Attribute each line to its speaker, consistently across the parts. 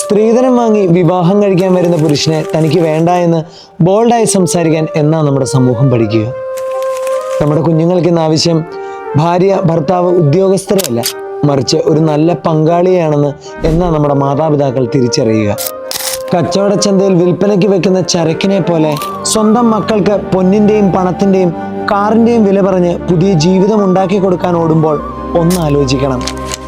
Speaker 1: സ്ത്രീധനം വാങ്ങി വിവാഹം കഴിക്കാൻ വരുന്ന പുരുഷനെ തനിക്ക് വേണ്ട എന്ന് ബോൾഡായി സംസാരിക്കാൻ എന്നാ നമ്മുടെ സമൂഹം പഠിക്കുക. നമ്മുടെ കുഞ്ഞുങ്ങൾക്ക് ഇന്ന് ആവശ്യം ഭാര്യ ഭർത്താവ് ഉദ്യോഗസ്ഥരല്ല. മറിച്ച് ഒരു നല്ല പങ്കാളിയാണെന്ന് എന്നാ നമ്മുടെ മാതാപിതാക്കൾ തിരിച്ചറിയുക. കച്ചവട ചന്തയിൽ വിൽപ്പനയ്ക്ക് വെക്കുന്ന ചരക്കിനെ പോലെ സ്വന്തം മക്കൾക്ക് പൊന്നിന്റെയും പണത്തിന്റെയും കാറിന്റെയും വില പറഞ്ഞ് പുതിയ ജീവിതം ഉണ്ടാക്കി കൊടുക്കാൻ ഓടുമ്പോൾ ഒന്ന് ആലോചിക്കണം.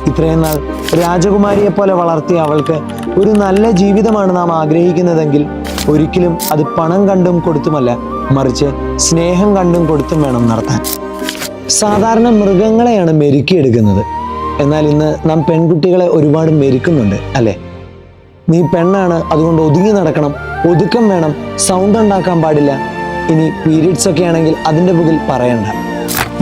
Speaker 1: ഇത്രയും നാൾ രാജകുമാരിയെ പോലെ വളർത്തിയ അവൾക്ക് ഒരു നല്ല ജീവിതമാണ് നാം ആഗ്രഹിക്കുന്നതെങ്കിൽ ഒരിക്കലും അത് പണം കണ്ടും കൊടുത്തുമല്ല മറിച്ച് സ്നേഹം കണ്ടും കൊടുത്തും വേണം നടത്താൻ. സാധാരണ മൃഗങ്ങളെയാണ് മെരുക്കിയെടുക്കുന്നത്. എന്നാൽ ഇന്ന് നാം പെൺകുട്ടികളെ ഒരുപാട് മെരുക്കുന്നുണ്ട് അല്ലേ? നീ പെണ്ണാണ് അതുകൊണ്ട് ഒതുങ്ങി നടക്കണം ഒതുക്കം വേണം സൗണ്ട് ഉണ്ടാക്കാൻ പാടില്ല. ഇനി പീരീഡ്സ് ഒക്കെ ആണെങ്കിൽ അതിന്റെ പുകിൽ പറയണ്ട.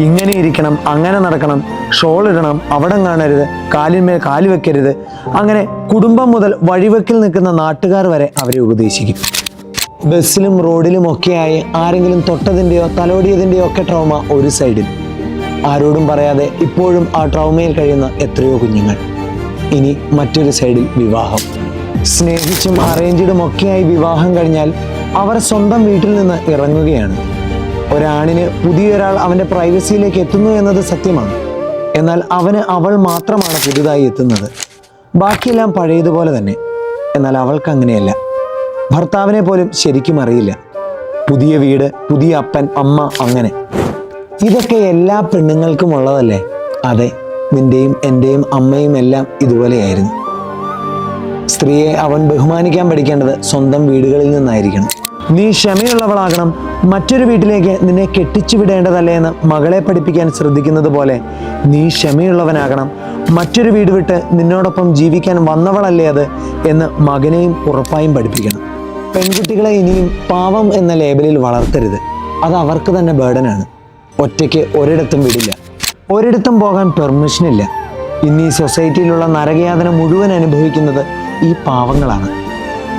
Speaker 1: ഇങ്ങനെ ഇരിക്കണം അങ്ങനെ നടക്കണം ഷോൾ ഇടണം അവിടം കാണരുത് കാലിന്മേൽ കാലി വെക്കരുത്. അങ്ങനെ കുടുംബം മുതൽ വഴിവെക്കിൽ നിൽക്കുന്ന നാട്ടുകാർ വരെ അവരെ ഉപദേശിക്കും. ബസ്സിലും റോഡിലും ഒക്കെയായി ആരെങ്കിലും തൊട്ടതിന്റെയോ തലോടിയതിന്റെയോ ഒക്കെ ട്രോമ ഒരു സൈഡിൽ ആരോടും പറയാതെ ഇപ്പോഴും ആ ട്രോമയിൽ കഴിയുന്ന എത്രയോ കുഞ്ഞുങ്ങൾ. ഇനി മറ്റൊരു സൈഡിൽ വിവാഹം. സ്നേഹിച്ചും അറേഞ്ചിടും ഒക്കെയായി വിവാഹം കഴിഞ്ഞാൽ അവർ സ്വന്തം വീട്ടിൽ നിന്ന് ഇറങ്ങുകയാണ്. ഒരാണിന് പുതിയൊരാൾ അവന്റെ പ്രൈവസിയിലേക്ക് എത്തുന്നു എന്നത് സത്യമാണ്. എന്നാൽ അവന് അവൾ മാത്രമാണ് പുതുതായി എത്തുന്നത്. ബാക്കിയെല്ലാം പഴയതുപോലെ തന്നെ. എന്നാൽ അവൾക്ക് അങ്ങനെയല്ല. ഭർത്താവിനെ പോലും ശരിക്കും അറിയില്ല. പുതിയ വീട് പുതിയ അപ്പൻ അമ്മ അങ്ങനെ. ഇതൊക്കെ എല്ലാ പെണ്ണുങ്ങൾക്കും ഉള്ളതല്ലേ? അതെ നിന്റെയും എന്റെയും അമ്മയും എല്ലാം ഇതുപോലെയായിരുന്നു. സ്ത്രീയെ അവൻ ബഹുമാനിക്കാൻ പഠിക്കേണ്ടത് സ്വന്തം വീടുകളിൽ നിന്നായിരിക്കണം. നീ ക്ഷമയുള്ളവളാകണം. മറ്റൊരു വീട്ടിലേക്ക് നിന്നെ കെട്ടിച്ചു വിടേണ്ടതല്ലേ എന്ന് മകളെ പഠിപ്പിക്കാൻ ശ്രദ്ധിക്കുന്നത് പോലെ നീ ക്ഷമയുള്ളവനാകണം. മറ്റൊരു വീട് വിട്ട് നിന്നോടൊപ്പം ജീവിക്കാൻ വന്നവളല്ലേ അത് എന്ന് മകനെയും ഉറപ്പായും പഠിപ്പിക്കണം. പെൺകുട്ടികളെ ഇനിയും പാവം എന്ന ലേബലിൽ വളർത്തരുത്. അത് അവർക്ക് തന്നെ ബേർഡനാണ് ഒറ്റയ്ക്ക് ഒരിടത്തും വിടില്ല. ഒരിടത്തും പോകാൻ പെർമിഷനില്ല ഇന്ന് ഈ സൊസൈറ്റിയിലുള്ള നരകയാതന മുഴുവൻ അനുഭവിക്കുന്നത് ഈ പാവങ്ങളാണ്.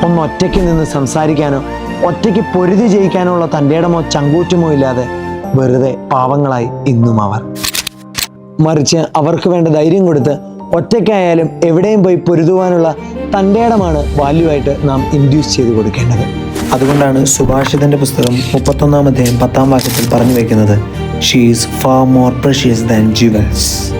Speaker 1: ഒന്ന് ഒറ്റയ്ക്ക് നിന്ന് സംസാരിക്കാനോ ഒറ്റയ്ക്ക് പൊരുതി ജയിക്കാനോ ഉള്ള തന്റെ ഇടമോ ചങ്കൂറ്റമോ ഇല്ലാതെ വെറുതെ പാവങ്ങളായി ഇന്നും അവർ. മറിച്ച് അവർക്ക് വേണ്ട ധൈര്യം കൊടുത്ത് ഒറ്റയ്ക്കായാലും എവിടെയും പോയി പൊരുതുവാനുള്ള തന്റെ ഇടമാണ് വാല്യൂ നാം ഇൻഡ്യൂസ് ചെയ്ത് കൊടുക്കേണ്ടത്. അതുകൊണ്ടാണ് സുഭാഷിതന്റെ പുസ്തകം മുപ്പത്തൊന്നാം അധ്യായം പത്താം വാക്യത്തിൽ പറഞ്ഞു വയ്ക്കുന്നത് she is far more precious than jewels